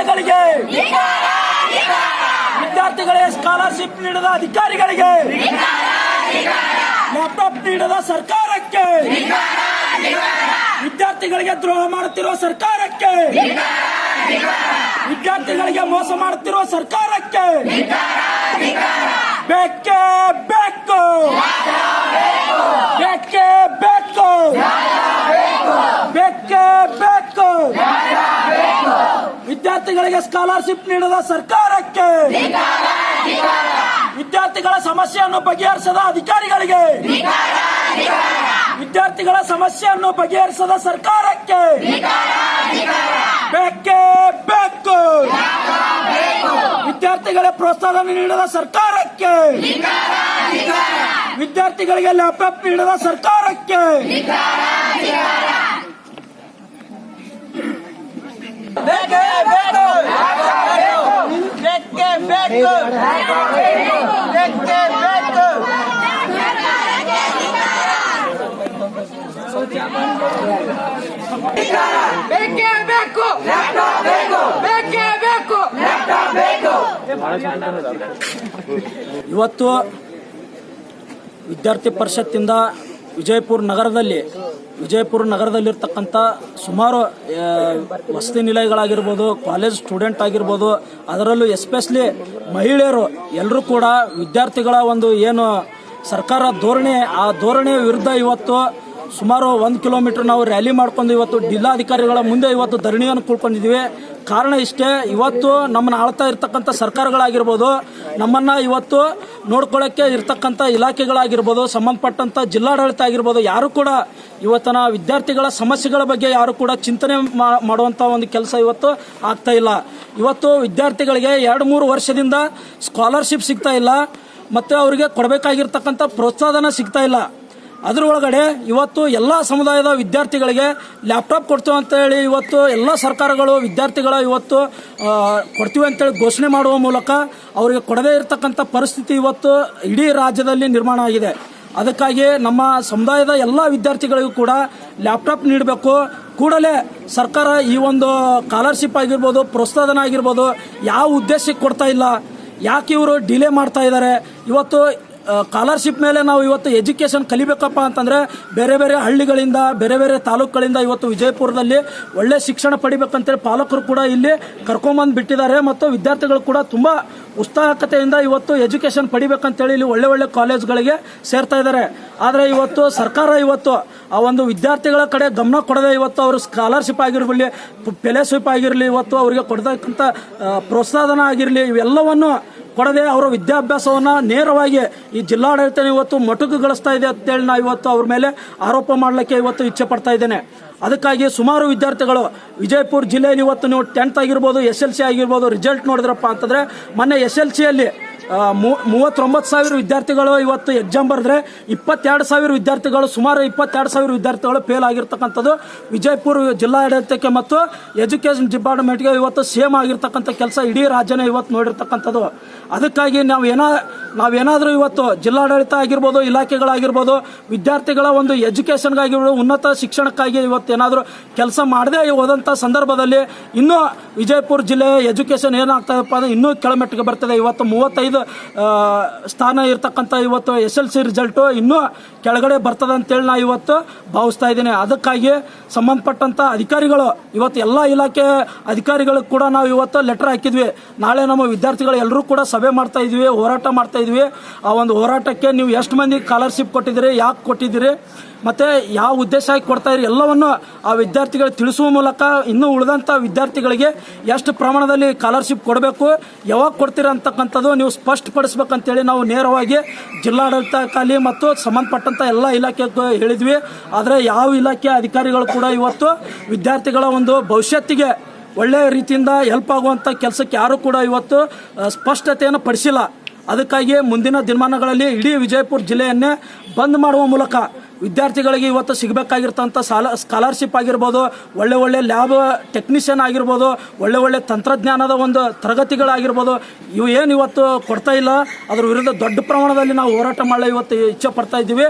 ಇಲಾಖೆಗಳಿಗೆ ವಿದ್ಯಾರ್ಥಿಗಳಿಗೆ ಸ್ಕಾಲರ್ಶಿಪ್ ನೀಡದ ಅಧಿಕಾರಿಗಳಿಗೆ ಲ್ಯಾಪ್ಟಾಪ್ ನೀಡದ ಸರ್ಕಾರಕ್ಕೆ ವಿದ್ಯಾರ್ಥಿಗಳಿಗೆ ದ್ರೋಹ ಮಾಡುತ್ತಿರುವ ಸರ್ಕಾರಕ್ಕೆ ವಿದ್ಯಾರ್ಥಿಗಳಿಗೆ ಮೋಸ ಮಾಡುತ್ತಿರುವ ಸರ್ಕಾರಕ್ಕೆ ಬೇಕೇ ಬೇಕು. ಬೇಕೇ ಬೇಕು. ಬೇಕೇ ಬೇಕು. ವಿದ್ಯಾರ್ಥಿಗಳಿಗೆ ಸ್ಕಾಲರ್ಶಿಪ್ ನೀಡದ ಸರ್ಕಾರಕ್ಕೆ. ವಿದ್ಯಾರ್ಥಿಗಳ ಸಮಸ್ಯೆಯನ್ನು ಬಗೆಹರಿಸದ ಅಧಿಕಾರಿಗಳಿಗೆ. ವಿದ್ಯಾರ್ಥಿಗಳ ಸಮಸ್ಯೆಯನ್ನು ಬಗೆಹರಿಸದ ಸರ್ಕಾರಕ್ಕೆ. ಬೇಕೇ ಬೇಕು. ವಿದ್ಯಾರ್ಥಿಗಳ ಪ್ರೋತ್ಸಾಹ ನೀಡದ ಸರ್ಕಾರಕ್ಕೆ. ವಿದ್ಯಾರ್ಥಿಗಳಿಗೆ ಲ್ಯಾಪ್ಟಾಪ್ ನೀಡದ ಸರ್ಕಾರಕ್ಕೆ. ಇವತ್ತು ವಿದ್ಯಾರ್ಥಿ ಪರಿಷತ್ತಿಂದ ವಿಜಯಪುರ ನಗರದಲ್ಲಿ ವಿಜಯಪುರ ನಗರದಲ್ಲಿರ್ತಕ್ಕಂಥ ಸುಮಾರು ವಸತಿ ನಿಲಯಗಳಾಗಿರ್ಬೋದು, ಕಾಲೇಜ್ ಸ್ಟೂಡೆಂಟ್ ಆಗಿರ್ಬೋದು, ಅದರಲ್ಲೂ ಎಸ್ಪೆಷಲಿ ಮಹಿಳೆಯರು ಎಲ್ಲರೂ ಕೂಡ ವಿದ್ಯಾರ್ಥಿಗಳ ಒಂದು ಏನು ಸರ್ಕಾರ ಧೋರಣೆ, ಆ ಧೋರಣೆಯ ವಿರುದ್ಧ ಇವತ್ತು ಸುಮಾರು ಒಂದು ಕಿಲೋಮೀಟರ್ ನಾವು ರ್ಯಾಲಿ ಮಾಡ್ಕೊಂಡು ಇವತ್ತು ಜಿಲ್ಲಾಧಿಕಾರಿಗಳ ಮುಂದೆ ಇವತ್ತು ಧರಣಿಯನ್ನು ಕೂಳ್ಕೊಂಡಿದ್ದೀವಿ ಕಾರಣ ಇಷ್ಟೇ, ಇವತ್ತು ನಮ್ಮನ್ನ ಆಳ್ತಾ ಇರ್ತಕ್ಕಂಥ ಸರ್ಕಾರಗಳಾಗಿರ್ಬೋದು, ನಮ್ಮನ್ನು ಇವತ್ತು ನೋಡ್ಕೊಳ್ಳೋಕ್ಕೆ ಇರ್ತಕ್ಕಂಥ ಇಲಾಖೆಗಳಾಗಿರ್ಬೋದು, ಸಂಬಂಧಪಟ್ಟಂಥ ಜಿಲ್ಲಾಡಳಿತ ಆಗಿರ್ಬೋದು, ಯಾರು ಕೂಡ ಇವತ್ತಿನ ವಿದ್ಯಾರ್ಥಿಗಳ ಸಮಸ್ಯೆಗಳ ಬಗ್ಗೆ ಯಾರು ಕೂಡ ಚಿಂತನೆ ಮಾ- ಮಾಡುವಂತ ಒಂದು ಕೆಲಸ ಇವತ್ತು ಆಗ್ತಾ ಇಲ್ಲ. ಇವತ್ತು ವಿದ್ಯಾರ್ಥಿಗಳಿಗೆ ಎರಡು ಮೂರು ವರ್ಷದಿಂದ ಸ್ಕಾಲರ್ಶಿಪ್ ಸಿಗ್ತಾ ಇಲ್ಲ, ಮತ್ತು ಅವರಿಗೆ ಕೊಡಬೇಕಾಗಿರ್ತಕ್ಕಂಥ ಪ್ರೋತ್ಸಾಹನ ಸಿಗ್ತಾ ಇಲ್ಲ. ಅದರೊಳಗಡೆ ಇವತ್ತು ಎಲ್ಲ ಸಮುದಾಯದ ವಿದ್ಯಾರ್ಥಿಗಳಿಗೆ ಲ್ಯಾಪ್ಟಾಪ್ ಕೊಡ್ತೀವಿ ಅಂತ ಹೇಳಿ ಇವತ್ತು ಎಲ್ಲ ಸರ್ಕಾರಗಳು ವಿದ್ಯಾರ್ಥಿಗಳ ಇವತ್ತು ಕೊಡ್ತೀವಿ ಅಂತೇಳಿ ಘೋಷಣೆ ಮಾಡುವ ಮೂಲಕ ಅವರಿಗೆ ಕೊಡದೇ ಇರತಕ್ಕಂಥ ಪರಿಸ್ಥಿತಿ ಇವತ್ತು ಇಡೀ ರಾಜ್ಯದಲ್ಲಿ ನಿರ್ಮಾಣ ಆಗಿದೆ. ಅದಕ್ಕಾಗಿ ನಮ್ಮ ಸಮುದಾಯದ ಎಲ್ಲ ವಿದ್ಯಾರ್ಥಿಗಳಿಗೂ ಕೂಡ ಲ್ಯಾಪ್ಟಾಪ್ ನೀಡಬೇಕು. ಕೂಡಲೇ ಸರ್ಕಾರ ಈ ಒಂದು ಸ್ಕಾಲರ್ಶಿಪ್ ಆಗಿರ್ಬೋದು ಪ್ರೋತ್ಸಾಹನ ಆಗಿರ್ಬೋದು ಯಾವ ಉದ್ದೇಶಕ್ಕೆ ಕೊಡ್ತಾ ಇಲ್ಲ, ಯಾಕೆ ಇವರು ಡಿಲೇ ಮಾಡ್ತಾ ಇದ್ದಾರೆ, ಇವತ್ತು ಸ್ಕಾಲರ್ಶಿಪ್ ಮೇಲೆ ನಾವು ಇವತ್ತು ಎಜುಕೇಶನ್ ಕಲಿಬೇಕಪ್ಪ ಅಂತಂದ್ರೆ ಬೇರೆ ಬೇರೆ ಹಳ್ಳಿಗಳಿಂದ, ಬೇರೆ ಬೇರೆ ತಾಲೂಕುಗಳಿಂದ ಇವತ್ತು ವಿಜಯಪುರದಲ್ಲಿ ಒಳ್ಳೆ ಶಿಕ್ಷಣ ಪಡಿಬೇಕಂತೇಳಿ ಪಾಲಕರು ಕೂಡ ಇಲ್ಲಿ ಕರ್ಕೊಂಬಂದು ಬಿಟ್ಟಿದ್ದಾರೆ ಮತ್ತು ವಿದ್ಯಾರ್ಥಿಗಳು ಕೂಡ ತುಂಬಾ ಉತ್ಸಾಹಕತೆಯಿಂದ ಇವತ್ತು ಎಜುಕೇಶನ್ ಪಡಿಬೇಕಂತೇಳಿ ಇಲ್ಲಿ ಒಳ್ಳೆ ಒಳ್ಳೆ ಕಾಲೇಜ್ಗಳಿಗೆ ಸೇರ್ತಾ ಇದ್ದಾರೆ. ಆದರೆ ಇವತ್ತು ಸರ್ಕಾರ ಇವತ್ತು ಆ ಒಂದು ವಿದ್ಯಾರ್ಥಿಗಳ ಕಡೆ ಗಮನ ಕೊಡದೆ ಇವತ್ತು ಅವರು ಸ್ಕಾಲರ್ಶಿಪ್ ಆಗಿರಲಿ ಫೆಲೋಶಿಪ್ ಆಗಿರಲಿ, ಇವತ್ತು ಅವರಿಗೆ ಕೊಡತಕ್ಕಂಥ ಪ್ರೋತ್ಸಾಹನ ಆಗಿರಲಿ, ಇವೆಲ್ಲವನ್ನು ಕೊಡದೆ ಅವರ ವಿದ್ಯಾಭ್ಯಾಸವನ್ನ ನೇರವಾಗಿ ಈ ಜಿಲ್ಲಾಡಳಿತ ಇವತ್ತು ಮೊಟಕುಗೊಳಿಸ್ತಾ ಇದೆ ಅಂತೇಳಿ ನಾ ಇವತ್ತು ಅವ್ರ ಮೇಲೆ ಆರೋಪ ಮಾಡಲಿಕ್ಕೆ ಇವತ್ತು ಇಚ್ಛೆ ಪಡ್ತಾ ಇದ್ದೇನೆ. ಅದಕ್ಕಾಗಿ ಸುಮಾರು ವಿದ್ಯಾರ್ಥಿಗಳು ವಿಜಯಪುರ ಜಿಲ್ಲೆಯಲ್ಲಿ ಇವತ್ತು ನೀವು ಟೆಂತ್ ಆಗಿರ್ಬೋದು ಎಸ್ ಎಲ್ ಸಿ ಆಗಿರ್ಬೋದು, ರಿಸಲ್ಟ್ ನೋಡಿದ್ರಪ್ಪ ಅಂತಂದ್ರೆ ಮೊನ್ನೆ ಎಸ್ ಎಲ್ ಸಿಯಲ್ಲಿ ಮೂವತ್ತೊಂಬತ್ತು ಸಾವಿರ ವಿದ್ಯಾರ್ಥಿಗಳು ಇವತ್ತು ಎಕ್ಸಾಮ್ ಬರೆದ್ರೆ ಇಪ್ಪತ್ತೆರಡು ಸಾವಿರ ವಿದ್ಯಾರ್ಥಿಗಳು, ಸುಮಾರು ಇಪ್ಪತ್ತೆರಡು ಸಾವಿರ ವಿದ್ಯಾರ್ಥಿಗಳು ಫೇಲ್ ಆಗಿರ್ತಕ್ಕಂಥದ್ದು ವಿಜಯಪುರ ಜಿಲ್ಲಾಡಳಿತಕ್ಕೆ ಮತ್ತು ಎಜುಕೇಷನ್ ಡಿಪಾರ್ಟ್ಮೆಂಟ್ಗೆ ಇವತ್ತು ಸೇಮ್ ಆಗಿರ್ತಕ್ಕಂಥ ಕೆಲಸ ಇಡೀ ರಾಜ್ಯನೇ ಇವತ್ತು ನೋಡಿರ್ತಕ್ಕಂಥದ್ದು. ಅದಕ್ಕಾಗಿ ನಾವು ಏನೋ, ನಾವೇನಾದರೂ ಇವತ್ತು ಜಿಲ್ಲಾಡಳಿತ ಆಗಿರ್ಬೋದು, ಇಲಾಖೆಗಳಾಗಿರ್ಬೋದು, ವಿದ್ಯಾರ್ಥಿಗಳ ಒಂದು ಎಜುಕೇಷನ್ಗಾಗಿರ್ಬೋದು, ಉನ್ನತ ಶಿಕ್ಷಣಕ್ಕಾಗಿ ಇವತ್ತು ಏನಾದರೂ ಕೆಲಸ ಮಾಡದೇ ಹೋದಂಥ ಸಂದರ್ಭದಲ್ಲಿ ಇನ್ನೂ ವಿಜಯಪುರ ಜಿಲ್ಲೆ ಎಜುಕೇಷನ್ ಏನಾಗ್ತದಪ್ಪ ಅಂದ್ರೆ ಇನ್ನೂ ಕೆಳಮಟ್ಟಿಗೆ ಬರ್ತದೆ. ಇವತ್ತು ಮೂವತ್ತೈದು ಸ್ಥಾನ ಇರ್ತಕ್ಕಂಥ ಇವತ್ತು ಎಸ್ ಎಲ್ ಸಿ ರಿಸಲ್ಟು ಇನ್ನೂ ಕೆಳಗಡೆ ಬರ್ತದೆ ಅಂತೇಳಿ ನಾ ಇವತ್ತು ಭಾವಿಸ್ತಾ ಇದ್ದೀನಿ. ಅದಕ್ಕಾಗಿ ಸಂಬಂಧಪಟ್ಟಂಥ ಅಧಿಕಾರಿಗಳು, ಇವತ್ತು ಎಲ್ಲ ಇಲಾಖೆ ಅಧಿಕಾರಿಗಳಿಗೆ ಕೂಡ ನಾವು ಇವತ್ತು ಲೆಟರ್ ಹಾಕಿದ್ವಿ. ನಾಳೆ ನಮ್ಮ ವಿದ್ಯಾರ್ಥಿಗಳು ಎಲ್ಲರೂ ಕೂಡ ಸಭೆ ಮಾಡ್ತಾ ಇದ್ವಿ, ಹೋರಾಟ ಮಾಡ್ತಾ ಇದ್ವಿ. ಆ ಒಂದು ಹೋರಾಟಕ್ಕೆ ನೀವು ಎಷ್ಟು ಮಂದಿ ಸ್ಕಾಲರ್ಶಿಪ್ ಕೊಟ್ಟಿದ್ದೀರಿ, ಯಾಕೆ ಕೊಟ್ಟಿದ್ದೀರಿ, ಮತ್ತೆ ಯಾವ ಉದ್ದೇಶ ಆಗಿ ಕೊಡ್ತಾ ಇರಿ, ಎಲ್ಲವನ್ನು ಆ ವಿದ್ಯಾರ್ಥಿಗಳು ತಿಳಿಸುವ ಮೂಲಕ ಇನ್ನೂ ಉಳಿದಂಥ ವಿದ್ಯಾರ್ಥಿಗಳಿಗೆ ಎಷ್ಟು ಪ್ರಮಾಣದಲ್ಲಿ ಸ್ಕಾಲರ್ಶಿಪ್ ಕೊಡಬೇಕು, ಯಾವಾಗ ಕೊಡ್ತೀರಾ ಅಂತಕ್ಕಂಥದ್ದು ನೀವು ಸ್ಪಷ್ಟಪಡಿಸ್ಬೇಕಂತೇಳಿ ನಾವು ನೇರವಾಗಿ ಜಿಲ್ಲಾಡಳಿತ ಖಾಲಿ ಮತ್ತು ಸಂಬಂಧಪಟ್ಟಂಥ ಎಲ್ಲ ಇಲಾಖೆಗೂ ಹೇಳಿದ್ವಿ. ಆದರೆ ಯಾವ ಇಲಾಖೆ ಅಧಿಕಾರಿಗಳು ಕೂಡ ಇವತ್ತು ವಿದ್ಯಾರ್ಥಿಗಳ ಒಂದು ಭವಿಷ್ಯತ್ತಿಗೆ ಒಳ್ಳೆಯ ರೀತಿಯಿಂದ ಹೆಲ್ಪ್ ಆಗುವಂಥ ಕೆಲಸಕ್ಕೆ ಯಾರು ಕೂಡ ಇವತ್ತು ಸ್ಪಷ್ಟತೆಯನ್ನು ಪಡಿಸಿಲ್ಲ. ಅದಕ್ಕಾಗಿ ಮುಂದಿನ ದಿನಮಾನಗಳಲ್ಲಿ ಇಡೀ ವಿಜಯಪುರ ಜಿಲ್ಲೆಯನ್ನೇ ಬಂದ್ ಮಾಡುವ ಮೂಲಕ ವಿದ್ಯಾರ್ಥಿಗಳಿಗೆ ಇವತ್ತು ಸಿಗಬೇಕಾಗಿರ್ತಂಥ ಸಾಲ ಸ್ಕಾಲರ್ಶಿಪ್ ಆಗಿರ್ಬೋದು, ಒಳ್ಳೆ ಒಳ್ಳೆ ಲ್ಯಾಬ್ ಟೆಕ್ನಿಷಿಯನ್ ಆಗಿರ್ಬೋದು, ಒಳ್ಳೆ ಒಳ್ಳೆ ತಂತ್ರಜ್ಞಾನದ ಒಂದು ತರಗತಿಗಳಾಗಿರ್ಬೋದು, ಇವು ಏನು ಇವತ್ತು ಕೊಡ್ತಾ ಇಲ್ಲ, ಅದ್ರ ವಿರುದ್ಧ ದೊಡ್ಡ ಪ್ರಮಾಣದಲ್ಲಿ ನಾವು ಹೋರಾಟ ಮಾಡಲು ಇವತ್ತು ಇಚ್ಛೆ ಪಡ್ತಾ ಇದ್ದೀವಿ.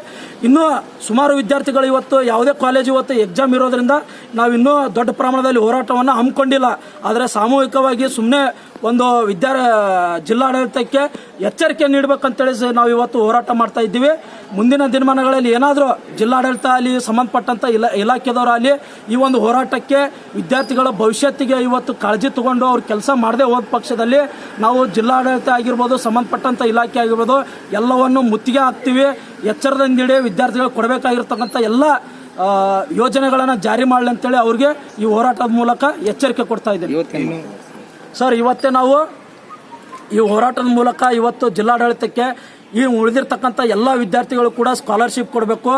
ಇನ್ನೂ ಸುಮಾರು ವಿದ್ಯಾರ್ಥಿಗಳು ಇವತ್ತು ಯಾವುದೇ ಕಾಲೇಜ್ ಇವತ್ತು ಎಕ್ಸಾಮ್ ಇರೋದ್ರಿಂದ ನಾವು ಇನ್ನೂ ದೊಡ್ಡ ಪ್ರಮಾಣದಲ್ಲಿ ಹೋರಾಟವನ್ನು ಹಮ್ಮಿಕೊಂಡಿಲ್ಲ. ಆದರೆ ಸಾಮೂಹಿಕವಾಗಿ ಸುಮ್ಮನೆ ಒಂದು ವಿದ್ಯಾ ಜಿಲ್ಲಾಡಳಿತಕ್ಕೆ ಎಚ್ಚರಿಕೆ ನೀಡಬೇಕಂತೇಳಿ ನಾವು ಇವತ್ತು ಹೋರಾಟ ಮಾಡ್ತಾ ಇದ್ದೀವಿ. ಮುಂದಿನ ದಿನಮಾನಗಳಲ್ಲಿ ಏನಾದರೂ ಜಿಲ್ಲಾಡಳಿತ ಅಲ್ಲಿ ಸಂಬಂಧಪಟ್ಟಂಥ ಇಲಾ, ಇಲಾಖೆದವರಾಗಲಿ ಈ ಒಂದು ಹೋರಾಟಕ್ಕೆ ವಿದ್ಯಾರ್ಥಿಗಳ ಭವಿಷ್ಯತ್ತಿಗೆ ಇವತ್ತು ಕಾಳಜಿ ತಗೊಂಡು ಅವ್ರು ಕೆಲಸ ಮಾಡದೆ ಹೋದ ಪಕ್ಷದಲ್ಲಿ ನಾವು ಜಿಲ್ಲಾಡಳಿತ ಆಗಿರ್ಬೋದು ಸಂಬಂಧಪಟ್ಟಂಥ ಇಲಾಖೆ ಆಗಿರ್ಬೋದು, ಎಲ್ಲವನ್ನು ಮುತ್ತಿಗೆ ಹಾಕ್ತೀವಿ. ಎಚ್ಚರದಿಂದಿಡಿ ವಿದ್ಯಾರ್ಥಿಗಳು ಕೊಡಬೇಕಾಗಿರ್ತಕ್ಕಂಥ ಎಲ್ಲ ಯೋಜನೆಗಳನ್ನು ಜಾರಿ ಮಾಡಲಿ ಅಂತೇಳಿ ಅವ್ರಿಗೆ ಈ ಹೋರಾಟದ ಮೂಲಕ ಎಚ್ಚರಿಕೆ ಕೊಡ್ತಾ ಇದ್ದೀನಿ. ಸರ್, ಇವತ್ತೇ ನಾವು ಈ ಹೋರಾಟದ ಮೂಲಕ ಇವತ್ತು ಜಿಲ್ಲಾಡಳಿತಕ್ಕೆ ಈ ಉಳಿದಿರ್ತಕ್ಕಂಥ ಎಲ್ಲ ವಿದ್ಯಾರ್ಥಿಗಳು ಕೂಡ ಸ್ಕಾಲರ್ಶಿಪ್ ಕೊಡಬೇಕು.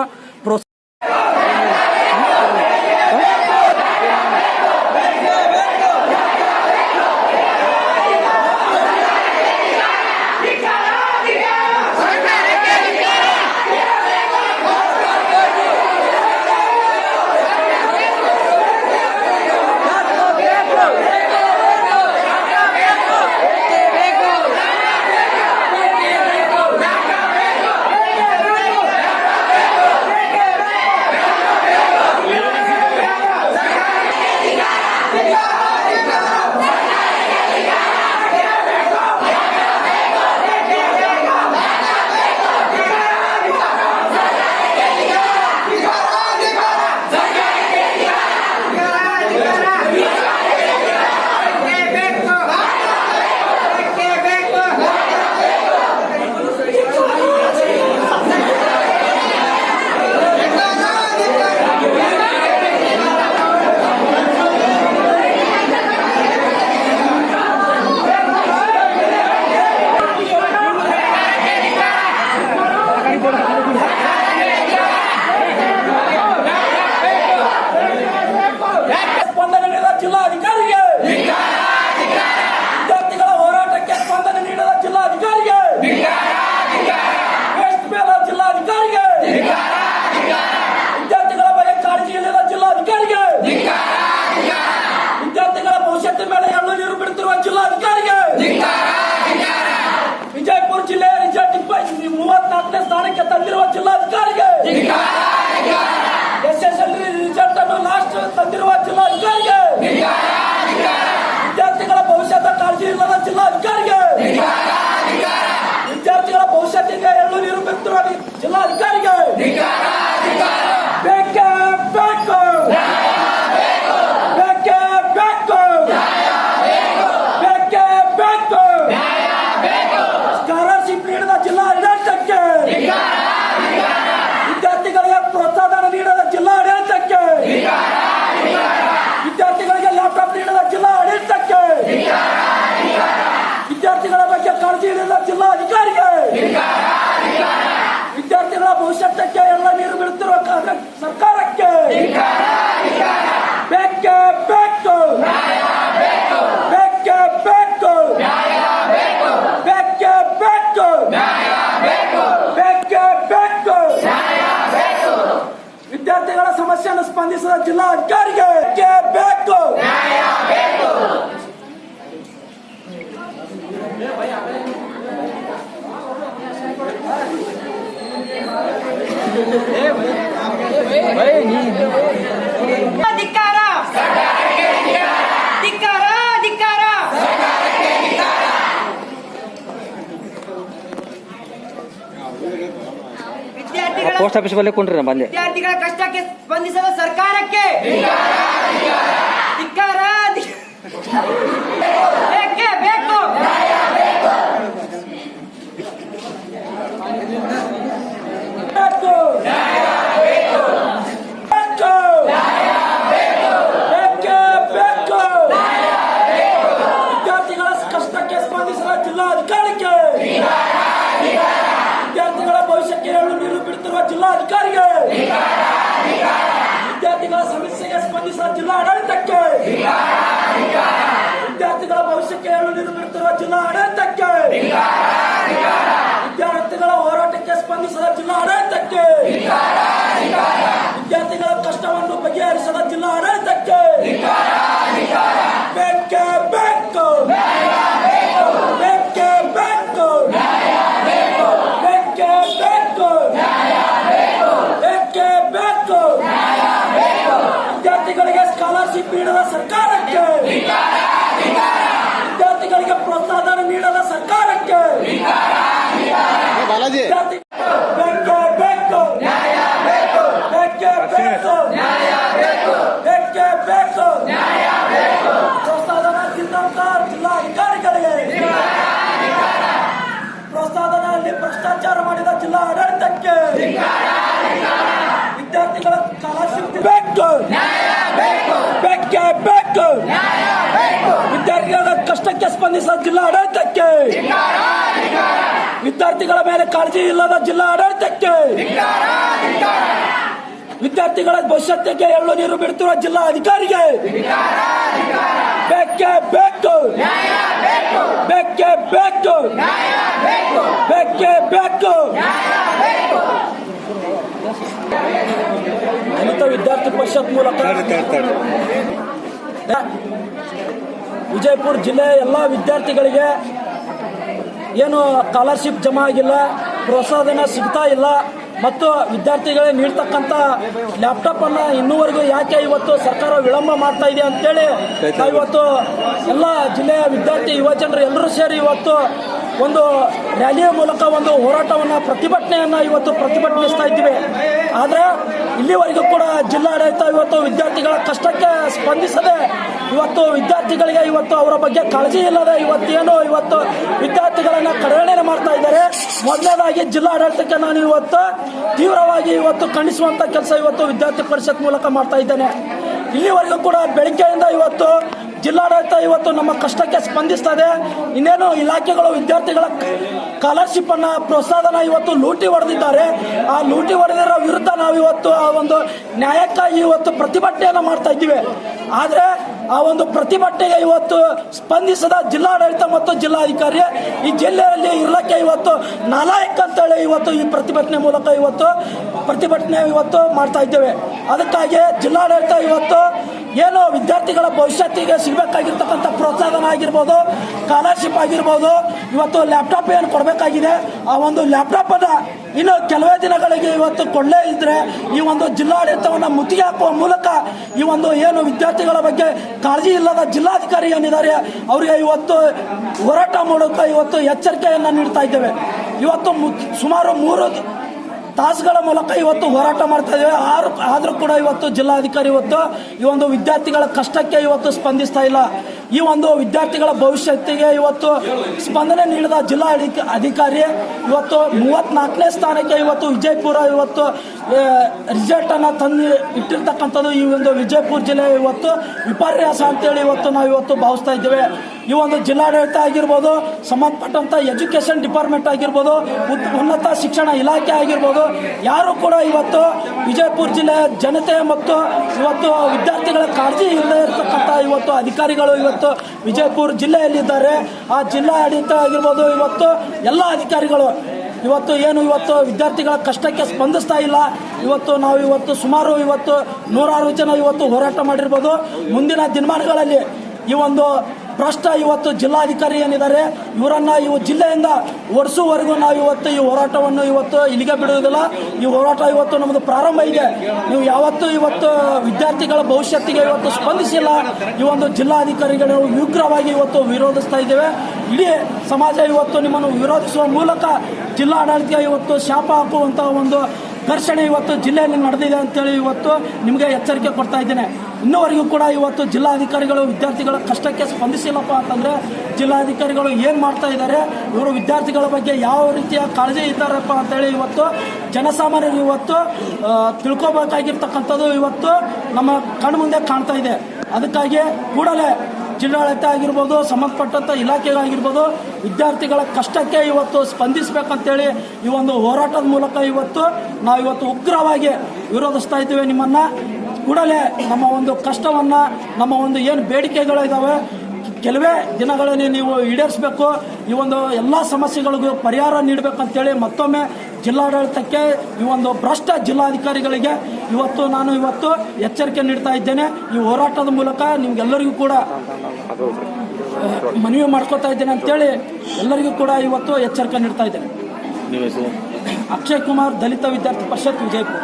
ಸಮಸ್ಯೆಯನ್ನು ಸ್ಪಂದಿಸಿದ ಜಿಲ್ಲಾಧಿಕಾರಿಗೆ ಬೇಕೇ ಬೇಕು ಧಿಕ್ಕಾರ ಪೋಸ್ಟ್ ಆಫೀಸ್ ಬಲ್ಲೇ ಕೊಂಡ್ರಿ ಬಂದೆ. ವಿದ್ಯಾರ್ಥಿಗಳ ಕಷ್ಟಕ್ಕೆ ಸ್ಪಂದಿಸಲು ಸರ್ಕಾರಕ್ಕೆ. ಹಿಡಿದು ಬಿಡ್ತಿರುವ ಜಿಲ್ಲಾ ವಿದ್ಯಾರ್ಥಿಗಳ ಹೋರಾಟಕ್ಕೆ ಸ್ಪಂದಿಸದ ಜಿಲ್ಲಾ ಆಡಳಿತಕ್ಕೆ ವಿದ್ಯಾರ್ಥಿಗಳ ಕಷ್ಟವನ್ನು ಬಗೆಹರಿಸದ ಜಿಲ್ಲಾ ಆಡಳಿತಕ್ಕೆ ಬೇಕೇ ಬೇಕು. ಬೇಕೇ ಬೇಕು. ಬೇಕೇ ಬೇಕು. ಬೇಕೇ ಬೇಕು. ವಿದ್ಯಾರ್ಥಿಗಳಿಗೆ ಸ್ಕಾಲರ್ಶಿಪ್ ನೀಡದ ಸರ್ಕಾರಕ್ಕೆ. ಬೇಕು ಪ್ರೋತ್ಸಾಹಧನ ತಿಂದಂತ ಜಿಲ್ಲಾ ಅಧಿಕಾರಿಗಳಿಗೆ ಪ್ರೋತ್ಸಾಹಧನಲ್ಲಿ ಭ್ರಷ್ಟಾಚಾರ ಮಾಡಿದ ಜಿಲ್ಲಾ ಆಡಳಿತಕ್ಕೆ ವಿದ್ಯಾರ್ಥಿಗಳ ಸ್ಕಾಲರ್ಶಿಪ್ ಬೇಕು. ಬೆಕ್ಕೆ ಬೇಕು. ವಿದ್ಯಾರ್ಥಿಗಳ ಕಷ್ಟಕ್ಕೆ ಸ್ಪಂದಿಸಿದ ಜಿಲ್ಲಾ ಆಡಳಿತಕ್ಕೆ ವಿದ್ಯಾರ್ಥಿಗಳ ಮೇಲೆ ಕಾಳಜಿ ಇಲ್ಲದ ಜಿಲ್ಲಾ ಆಡಳಿತಕ್ಕೆ ವಿದ್ಯಾರ್ಥಿಗಳ ಭವಿಷ್ಯಕ್ಕೆ ಎಳ್ಳು ನೀರು ಬಿಡುತ್ತಿರುವ ಜಿಲ್ಲಾ ಅಧಿಕಾರಿಗೆ ಬೇಕೇ ಬೇಕು. ಬೇಕೇ ಬೇಕು. ಬೇಕೇ ಬೇಕು. ಅಂತ ವಿದ್ಯಾರ್ಥಿ ಪರಿಷತ್ ಮೂಲಕ ವಿಜಯಪುರ ಜಿಲ್ಲೆಯ ಎಲ್ಲ ವಿದ್ಯಾರ್ಥಿಗಳಿಗೆ ಏನು ಸ್ಕಾಲರ್ಶಿಪ್ ಜಮಾ ಆಗಿಲ್ಲ ಪ್ರೋತ್ಸಾಹಧನ ಸಿಗ್ತಾ ಇಲ್ಲ ಮತ್ತು ವಿದ್ಯಾರ್ಥಿಗಳಿಗೆ ನೀಡ್ತಕ್ಕಂಥ ಲ್ಯಾಪ್ಟಾಪನ್ನು ಇನ್ನೂವರೆಗೂ ಯಾಕೆ ಇವತ್ತು ಸರ್ಕಾರ ವಿಳಂಬ ಮಾಡ್ತಾ ಇದೆ ಅಂತೇಳಿ ಇವತ್ತು ಎಲ್ಲ ಜಿಲ್ಲೆಯ ವಿದ್ಯಾರ್ಥಿ ಯುವಜನರು ಎಲ್ಲರೂ ಸೇರಿ ಇವತ್ತು ಒಂದು ರ್ಯಾಲಿಯ ಮೂಲಕ ಒಂದು ಹೋರಾಟವನ್ನು, ಪ್ರತಿಭಟನೆಯನ್ನು ಇವತ್ತು ಪ್ರತಿಭಟನಿಸ್ತಾ ಇದ್ದೀವಿ. ಆದರೆ ಇಲ್ಲಿವರೆಗೂ ಕೂಡ ಜಿಲ್ಲಾಡಳಿತ ಇವತ್ತು ವಿದ್ಯಾರ್ಥಿಗಳ ಕಷ್ಟಕ್ಕೆ ಸ್ಪಂದಿಸದೆ ಇವತ್ತು ವಿದ್ಯಾರ್ಥಿಗಳಿಗೆ ಇವತ್ತು ಅವರ ಬಗ್ಗೆ ಕಾಳಜಿ ಇಲ್ಲದೆ ಇವತ್ತೇನು ಇವತ್ತು ವಿದ್ಯಾರ್ಥಿಗಳನ್ನ ಕಡೆಗಣನೆ ಮಾಡ್ತಾ ಇದ್ದಾರೆ. ಮೊದಲನೇದಾಗಿ ಜಿಲ್ಲಾಡಳಿತಕ್ಕೆ ನಾನು ಇವತ್ತು ತೀವ್ರವಾಗಿ ಇವತ್ತು ಖಂಡಿಸುವಂತ ಕೆಲಸ ಇವತ್ತು ವಿದ್ಯಾರ್ಥಿ ಪರಿಷತ್ ಮೂಲಕ ಮಾಡ್ತಾ ಇದ್ದೇನೆ. ಇಲ್ಲಿವರೆಗೂ ಕೂಡ ಬೆಳಿಗ್ಗೆಯಿಂದ ಇವತ್ತು ಜಿಲ್ಲಾಡಳಿತ ಇವತ್ತು ನಮ್ಮ ಕಷ್ಟಕ್ಕೆ ಸ್ಪಂದಿಸ್ತಾ ಇದೆ ಇನ್ನೇನು ಇಲಾಖೆಗಳು ವಿದ್ಯಾರ್ಥಿಗಳ ಸ್ಕಾಲರ್ಶಿಪ್ ಅನ್ನ ಪ್ರೋತ್ಸಾಹನ ಇವತ್ತು ಲೂಟಿ ಹೊಡೆದಿದ್ದಾರೆ. ಆ ಲೂಟಿ ಹೊಡೆದಿರೋ ವಿರುದ್ಧ ನಾವು ಇವತ್ತು ಆ ಒಂದು ನ್ಯಾಯಕ್ಕಾಗಿ ಇವತ್ತು ಪ್ರತಿಭಟನೆಯನ್ನು ಮಾಡ್ತಾ ಇದ್ದೀವಿ. ಆದರೆ ಆ ಒಂದು ಪ್ರತಿಭಟನೆಗೆ ಇವತ್ತು ಸ್ಪಂದಿಸದ ಜಿಲ್ಲಾಡಳಿತ ಮತ್ತು ಜಿಲ್ಲಾಧಿಕಾರಿ ಈ ಜಿಲ್ಲೆಯಲ್ಲಿ ಇರಲಿಕ್ಕೆ ಇವತ್ತು ನಾಲಾಯಕ್ ಅಂತೇಳಿ ಇವತ್ತು ಈ ಪ್ರತಿಭಟನೆ ಮೂಲಕ ಇವತ್ತು ಪ್ರತಿಭಟನೆ ಇವತ್ತು ಮಾಡ್ತಾ ಇದ್ದೇವೆ. ಅದಕ್ಕಾಗಿ ಜಿಲ್ಲಾಡಳಿತ ಇವತ್ತು ಏನು ವಿದ್ಯಾರ್ಥಿಗಳ ಭವಿಷ್ಯತ್ತಿಗೆ ಸಿಗಬೇಕಾಗಿರ್ತಕ್ಕಂಥ ಪ್ರೋತ್ಸಾಹನ ಆಗಿರ್ಬೋದು ಸ್ಕಾಲರ್ಶಿಪ್ ಆಗಿರ್ಬೋದು, ಇವತ್ತು ಲ್ಯಾಪ್ಟಾಪ್ ಏನು ಕೊಡಬೇಕಾಗಿದೆ, ಆ ಒಂದು ಲ್ಯಾಪ್ಟಾಪನ್ನು ಇನ್ನು ಕೆಲವೇ ದಿನಗಳಿಗೆ ಇವತ್ತು ಕೊಡಲೇ ಇದ್ದರೆ ಈ ಒಂದು ಜಿಲ್ಲಾಡಳಿತವನ್ನು ಮುತ್ತಿಗೆ ಹಾಕುವ ಮೂಲಕ ಈ ಒಂದು ಏನು ವಿದ್ಯಾರ್ಥಿಗಳ ಬಗ್ಗೆ ಕಾಳಜಿ ಇಲ್ಲದ ಜಿಲ್ಲಾಧಿಕಾರಿ ಏನಿದ್ದಾರೆ, ಅವರಿಗೆ ಇವತ್ತು ಹೋರಾಟ ಮೂಲಕ ಇವತ್ತು ಎಚ್ಚರಿಕೆಯನ್ನು ನೀಡ್ತಾ ಇದ್ದೇವೆ. ಇವತ್ತು ಸುಮಾರು ಮೂರು ತಾಸುಗಳ ಮೂಲಕ ಇವತ್ತು ಹೋರಾಟ ಮಾಡ್ತಾ ಇದ್ದೇವೆ. ಆರು ಆದರೂ ಕೂಡ ಇವತ್ತು ಜಿಲ್ಲಾಧಿಕಾರಿ ಇವತ್ತು ಈ ಒಂದು ವಿದ್ಯಾರ್ಥಿಗಳ ಕಷ್ಟಕ್ಕೆ ಇವತ್ತು ಸ್ಪಂದಿಸ್ತಾ ಇಲ್ಲ. ಈ ಒಂದು ವಿದ್ಯಾರ್ಥಿಗಳ ಭವಿಷ್ಯತ್ತಿಗೆ ಇವತ್ತು ಸ್ಪಂದನೆ ನೀಡಿದ ಜಿಲ್ಲಾ ಅಧಿಕ- ಅಧಿಕಾರಿ ಇವತ್ತು ಮೂವತ್ನಾಲ್ಕನೇ ಸ್ಥಾನಕ್ಕೆ ಇವತ್ತು ವಿಜಯಪುರ ಇವತ್ತು ರಿಸಲ್ಟ್ ಅನ್ನ ತಂದು ಇಟ್ಟಿರ್ತಕ್ಕಂಥದ್ದು ಈ ಒಂದು ವಿಜಯಪುರ ಜಿಲ್ಲೆ ಇವತ್ತು ವಿಪರ್ಯಾಸ ಅಂತೇಳಿ ಇವತ್ತು ನಾವು ಇವತ್ತು ಭಾವಿಸ್ತಾ ಇದ್ದೇವೆ. ಈ ಒಂದು ಜಿಲ್ಲಾಡಳಿತ ಆಗಿರ್ಬೋದು, ಸಂಬಂಧಪಟ್ಟಂತ ಎಜುಕೇಶನ್ ಡಿಪಾರ್ಟ್ಮೆಂಟ್ ಆಗಿರ್ಬೋದು ಉನ್ನತ ಶಿಕ್ಷಣ ಇಲಾಖೆ ಆಗಿರ್ಬೋದು, ಯಾರು ಕೂಡ ಇವತ್ತು ವಿಜಯಪುರ ಜಿಲ್ಲೆಯ ಜನತೆ ಮತ್ತು ಇವತ್ತು ವಿದ್ಯಾರ್ಥಿಗಳ ಕಾಳಜಿ ಇಲ್ಲದೆ ಇರತಕ್ಕಂಥ ಇವತ್ತು ಅಧಿಕಾರಿಗಳು ಇವತ್ತು ವಿಜಯಪುರ ಜಿಲ್ಲೆಯಲ್ಲಿದ್ದಾರೆ. ಆ ಜಿಲ್ಲಾ ಆಡಳಿತ ಆಗಿರ್ಬೋದು, ಇವತ್ತು ಎಲ್ಲ ಅಧಿಕಾರಿಗಳು, ಇವತ್ತು ಏನು ಇವತ್ತು ವಿದ್ಯಾರ್ಥಿಗಳ ಕಷ್ಟಕ್ಕೆ ಸ್ಪಂದಿಸ್ತಾ ಇಲ್ಲ. ಇವತ್ತು ನಾವು ಇವತ್ತು ಸುಮಾರು ಇವತ್ತು ನೂರಾರು ಜನ ಇವತ್ತು ಹೋರಾಟ ಮಾಡಿರ್ಬೋದು. ಮುಂದಿನ ದಿನಮಾನಗಳಲ್ಲಿ ಈ ಒಂದು ಭ್ರಷ್ಟ ಇವತ್ತು ಜಿಲ್ಲಾಧಿಕಾರಿ ಏನಿದ್ದಾರೆ, ಇವರನ್ನ ಇವು ಜಿಲ್ಲೆಯಿಂದ ಓಡಿಸುವವರೆಗೂ ನಾವು ಇವತ್ತು ಈ ಹೋರಾಟವನ್ನು ಇವತ್ತು ಇಲ್ಲಿಗೆ ಬಿಡುವುದಿಲ್ಲ. ಈ ಹೋರಾಟ ಇವತ್ತು ನಮ್ಮದು ಪ್ರಾರಂಭ ಇದೆ. ನೀವು ಯಾವತ್ತೂ ಇವತ್ತು ವಿದ್ಯಾರ್ಥಿಗಳ ಭವಿಷ್ಯತ್ತಿಗೆ ಇವತ್ತು ಸ್ಪಂದಿಸಿಲ್ಲ. ಈ ಒಂದು ಜಿಲ್ಲಾಧಿಕಾರಿಗಳು ಉಗ್ರವಾಗಿ ಇವತ್ತು ವಿರೋಧಿಸ್ತಾ ಇದ್ದೇವೆ. ಇಡೀ ಸಮಾಜ ಇವತ್ತು ನಿಮ್ಮನ್ನು ವಿರೋಧಿಸುವ ಮೂಲಕ ಜಿಲ್ಲಾಡಳಿತ ಇವತ್ತು ಶಾಪ ಹಾಕುವಂತಹ ಒಂದು ಘರ್ಷಣೆ ಇವತ್ತು ಜಿಲ್ಲೆಯಲ್ಲಿ ನಡೆದಿದೆ ಅಂತೇಳಿ ಇವತ್ತು ನಿಮಗೆ ಎಚ್ಚರಿಕೆ ಕೊಡ್ತಾ ಇದ್ದೇನೆ. ಇನ್ನುವರೆಗೂ ಕೂಡ ಇವತ್ತು ಜಿಲ್ಲಾಧಿಕಾರಿಗಳು, ವಿದ್ಯಾರ್ಥಿಗಳ ಕಷ್ಟಕ್ಕೆ ಸ್ಪಂದಿಸಿಲ್ಲಪ್ಪ ಅಂತಂದರೆ ಜಿಲ್ಲಾಧಿಕಾರಿಗಳು ಏನು ಮಾಡ್ತಾ ಇದ್ದಾರೆ? ಇವರು ವಿದ್ಯಾರ್ಥಿಗಳ ಬಗ್ಗೆ ಯಾವ ರೀತಿಯ ಕಾಳಜಿ ಇದ್ದಾರಪ್ಪ ಅಂತೇಳಿ ಇವತ್ತು ಜನಸಾಮಾನ್ಯರು ಇವತ್ತು ತಿಳ್ಕೊಬೇಕಾಗಿರ್ತಕ್ಕಂಥದ್ದು ಇವತ್ತು ನಮ್ಮ ಕಣ್ಮುಂದೆ ಕಾಣ್ತಾ ಇದೆ. ಅದಕ್ಕಾಗಿ ಕೂಡಲೇ ಜಿಲ್ಲಾಡಳಿತ ಆಗಿರ್ಬೋದು ಸಂಬಂಧಪಟ್ಟಂಥ ಇಲಾಖೆಗಳಾಗಿರ್ಬೋದು, ವಿದ್ಯಾರ್ಥಿಗಳ ಕಷ್ಟಕ್ಕೆ ಇವತ್ತು ಸ್ಪಂದಿಸಬೇಕಂತೇಳಿ ಈ ಒಂದು ಹೋರಾಟದ ಮೂಲಕ ಇವತ್ತು ನಾವು ಇವತ್ತು ಉಗ್ರವಾಗಿ ವಿರೋಧಿಸ್ತಾ ಇದ್ದೇವೆ ನಿಮ್ಮನ್ನ. ಕೂಡಲೇ ನಮ್ಮ ಒಂದು ಕಷ್ಟವನ್ನ ನಮ್ಮ ಒಂದು ಏನು ಬೇಡಿಕೆಗಳಿದ್ದಾವೆ ಕೆಲವೇ ದಿನಗಳಲ್ಲಿ ನೀವು ಈಡೇರಿಸಬೇಕು. ಈ ಒಂದು ಎಲ್ಲ ಸಮಸ್ಯೆಗಳಿಗೂ ಪರಿಹಾರ ನೀಡಬೇಕಂತೇಳಿ ಮತ್ತೊಮ್ಮೆ ಜಿಲ್ಲಾಡಳಿತಕ್ಕೆ ಈ ಒಂದು ಭ್ರಷ್ಟ ಜಿಲ್ಲಾಧಿಕಾರಿಗಳಿಗೆ ಇವತ್ತು ನಾನು ಇವತ್ತು ಎಚ್ಚರಿಕೆ ನೀಡ್ತಾ ಇದ್ದೇನೆ. ಈ ಹೋರಾಟದ ಮೂಲಕ ನಿಮ್ಗೆಲ್ಲರಿಗೂ ಕೂಡ ಮನವಿ ಮಾಡ್ಕೋತಾ ಇದ್ದೇನೆ ಅಂತೇಳಿ ಎಲ್ಲರಿಗೂ ಕೂಡ ಇವತ್ತು ಎಚ್ಚರಿಕೆ ನೀಡ್ತಾ ಇದ್ದೇನೆ. ಅಕ್ಷಯ್ ಕುಮಾರ್ ದಲಿತ ವಿದ್ಯಾರ್ಥಿ ಪರಿಷತ್ ವಿಜಯಪುರ.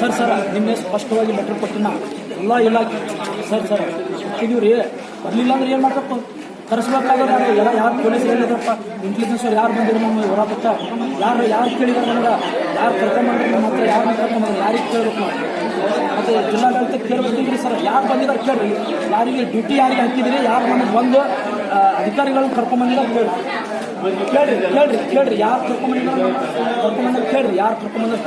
ಸರ್ ಸರ್, ನಿನ್ನೆ ಸ್ಪಷ್ಟವಾಗಿ ಲೆಟರ್ ಕೊಟ್ಟಿನ ಎಲ್ಲ ಇಲಾಖೆ ಸರ್ ಸರ್ ಕೊಟ್ಟಿದ್ದೀವಿ ರೀ ಬರಲಿಲ್ಲ ಅಂದ್ರೆ ಏನು ಮಾಡ್ಬೇಕು? ಕರೆಸ್ಬೇಕಾದ್ರೆ ಎಲ್ಲ ಯಾರು ಪೊಲೀಸ್ ಹೇಳಿದ್ರಪ್ಪ? ಇಂಟೆಲಿಜೆನ್ಸ್ ಯಾರು ಬಂದಿದ್ರು ನಮ್ಮ ಹೊರಗುತ್ತ ಯಾರು ಯಾರು ಕೇಳಿದ್ರೆ ನನಗೆ ಯಾರು ಕರ್ಕೊಂಬಂದ್ರೆ ಮಾತ್ರ ಯಾರು ಕರ್ಕೊಂಬಂದ್ರೆ ಯಾರಿಗೆ ಕೇಳಬೇಕು ಮತ್ತೆ ಜಿಲ್ಲಾಡಳಿತ ಕೇಳ್ಬೇಕಿದ್ರಿ ಸರ್, ಯಾರು ಬಂದಿದ್ದಾರೆ ಕೇಳ್ರಿ. ಯಾರಿಗೆ ಡ್ಯೂಟಿ ಯಾರಿಗೆ ಹಾಕಿದ್ರಿ? ಯಾರು ನಮಗೆ ಬಂದು ಅಧಿಕಾರಿಗಳನ್ನ ಕರ್ಕೊಂಬಂದಿದ್ದಾರೆ ಕೇಳ್ರಿ. ಕೇಳ್ರಿ ಕೇಳ್ರಿ ಕೇಳ್ರಿ. ಯಾರು ಕರ್ಕೊಂಬಂದಿದ್ದಾರೆ ಕರ್ಕೊಂಬಂದ್ರೆ ಕೇಳ್ರಿ. ಯಾರು ಕರ್ಕೊಂಬಂದ್ರೆ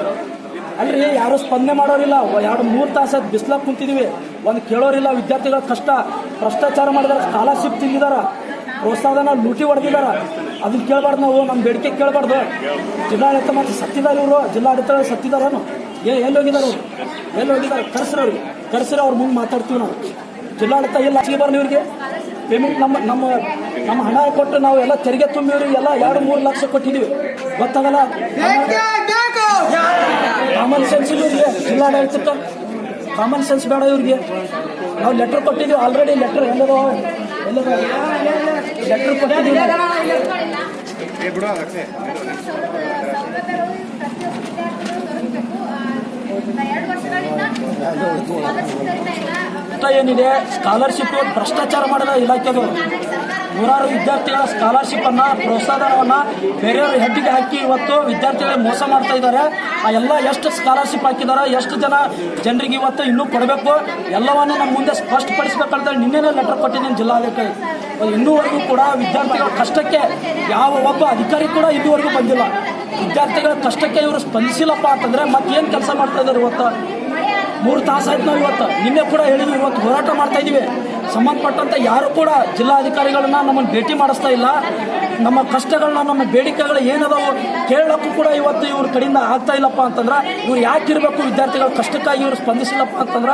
ಅಲ್ರಿ ಯಾರು ಸ್ಪಂದನೆ ಮಾಡೋರಿಲ್ಲ. ಎರಡು ಮೂರು ತಾಸು ಬಿಸ್ಲಾಗ ಕುಂತಿದೀವಿ. ಒಂದು ಕೇಳೋರಿಲ್ಲ, ವಿದ್ಯಾರ್ಥಿಗಳ ಕಷ್ಟ. ಭ್ರಷ್ಟಾಚಾರ ಮಾಡಿದಾರ ಸ್ಕಾಲರ್ಶಿಪ್ ತಿಂದಿದಾರ. ಪ್ರೋತ್ಸಾಹನ ಲೂಟಿ ಹೊಡೆದಿದಾರ. ಅದನ್ನ ಕೇಳಬಾರ್ದು ನಾವು ನಮ್ಮ ಬೇಡಿಕೆ ಕೇಳಬಾರ್ದು. ಜಿಲ್ಲಾಡಳಿತ ಮತ್ತು ಸತ್ತಿದ್ದಾರೆ ಇವರು. ಜಿಲ್ಲಾಡಳಿತ ಸತ್ತಿದಾರನು ಏ, ಎಲ್ಲಿ ಹೋಗಿದ್ದಾರೆ ಎಲ್ಲಿ ಹೋಗಿದ್ದಾರೆ ಕರ್ಸ್ರವ್ರಿಗೆ ಕರ್ಸ್ರಿ ಅವ್ರ ಮುಂದೆ ಮಾತಾಡ್ತೀವಿ ನಾವು. ಜಿಲ್ಲಾಡಳಿತ ಎಲ್ಲ ಆಚೆಗೆ ಬರ್ಲಿ ಇವ್ರಿಗೆ. ಪೇಮೆಂಟ್ ನಮ್ಮ ನಮ್ಮ ನಮ್ಮ ಹಣ ಕೊಟ್ಟು ನಾವು ಎಲ್ಲ ತೆರಿಗೆ ತುಂಬಿ ಇವ್ರಿಗೆ ಎಲ್ಲ ಎರಡು ಮೂರು ಲಕ್ಷ ಕೊಟ್ಟಿದ್ದೀವಿ ಗೊತ್ತಾಗಲ್ಲ? ಕಾಮನ್ ಸೆನ್ಸ್ ಇವ್ರಿಗೆ ಜಿಲ್ಲಾಡಳಿತಕ್ಕೆ ಕಾಮನ್ ಸೆನ್ಸ್ ಬೇಡ ಇವ್ರಿಗೆ. ನಾವು ಲೆಟರ್ ಕೊಟ್ಟಿದ್ದೀವಿ ಆಲ್ರೆಡಿ ಲೆಟರ್ ಎಲ್ಲದೋ ಎಲ್ಲದೋ. ಲೆಟರ್ ಕೊಟ್ಟಿದ್ದೀವಿ. ಇಲ್ಲ ಏನಿದೆ? ಸ್ಕಾಲರ್ಶಿಪ್ ಭ್ರಷ್ಟಾಚಾರ ಮಾಡಿದ ಇಲಾಖೆದು ನೂರಾರು ವಿದ್ಯಾರ್ಥಿಗಳ ಸ್ಕಾಲರ್ಶಿಪ್ ಅನ್ನ ಪ್ರೋತ್ಸಾಹವನ್ನ ಬೇರೆಯವ್ರ ಹೆಡ್ಡಿಗೆ ಹಾಕಿ ಇವತ್ತು ವಿದ್ಯಾರ್ಥಿಗಳಿಗೆ ಮೋಸ ಮಾಡ್ತಾ ಇದ್ದಾರೆ. ಆ ಎಲ್ಲ ಎಷ್ಟು ಸ್ಕಾಲರ್ಶಿಪ್ ಹಾಕಿದ್ದಾರೆ ಎಷ್ಟು ಜನ ಜನರಿಗೆ ಇವತ್ತು ಇನ್ನೂ ಕೊಡಬೇಕು, ಎಲ್ಲವನ್ನು ನಮ್ಮ ಮುಂದೆ ಸ್ಪಷ್ಟಪಡಿಸಬೇಕಂತ ನಿನ್ನೆನೇ ಲೆಟರ್ ಕೊಟ್ಟಿದ್ದೀನಿ ಜಿಲ್ಲಾಧಿಕಾರಿ. ಇನ್ನೂವರೆಗೂ ಕೂಡ ವಿದ್ಯಾರ್ಥಿಗಳ ಕಷ್ಟಕ್ಕೆ ಯಾವ ಒಬ್ಬ ಅಧಿಕಾರಿ ಕೂಡ ಇದುವರೆಗೂ ಬಂದಿಲ್ಲ. ವಿದ್ಯಾರ್ಥಿಗಳ ಕಷ್ಟಕ್ಕೆ ಇವರು ಸ್ಪಂದಿಸಿಲ್ಲಪ್ಪ ಅಂತಂದ್ರೆ ಮತ್ತೇನು ಕೆಲಸ ಮಾಡ್ತಾ ಇದ್ದಾರೆ ಇವತ್ತು? ಮೂರು ತಾಸು ಆಯ್ತು ನಾವು ಇವತ್ತು. ನಿನ್ನೆ ಕೂಡ ಹೇಳಿದ್ವಿ, ಇವತ್ತು ಹೋರಾಟ ಮಾಡ್ತಾ ಇದೀವಿ. ಸಂಬಂಧಪಟ್ಟಂತ ಯಾರು ಕೂಡ ಜಿಲ್ಲಾಧಿಕಾರಿಗಳನ್ನ ನಮ್ಮನ್ನು ಭೇಟಿ ಮಾಡಿಸ್ತಾ ಇಲ್ಲ. ನಮ್ಮ ಕಷ್ಟಗಳನ್ನ, ನಮ್ಮ ಬೇಡಿಕೆಗಳು ಏನದಾವು ಕೇಳೋಕ್ಕೂ ಕೂಡ ಇವತ್ತು ಇವ್ರ ಕಡೆಯಿಂದ ಆಗ್ತಾ ಇಲ್ಲಪ್ಪ ಅಂತಂದ್ರೆ ಇವ್ರು ಇರಬೇಕು ವಿದ್ಯಾರ್ಥಿಗಳ ಕಷ್ಟಕ್ಕಾಗಿ ಇವ್ರು ಸ್ಪಂದಿಸಿಲ್ಲಪ್ಪ ಅಂತಂದ್ರೆ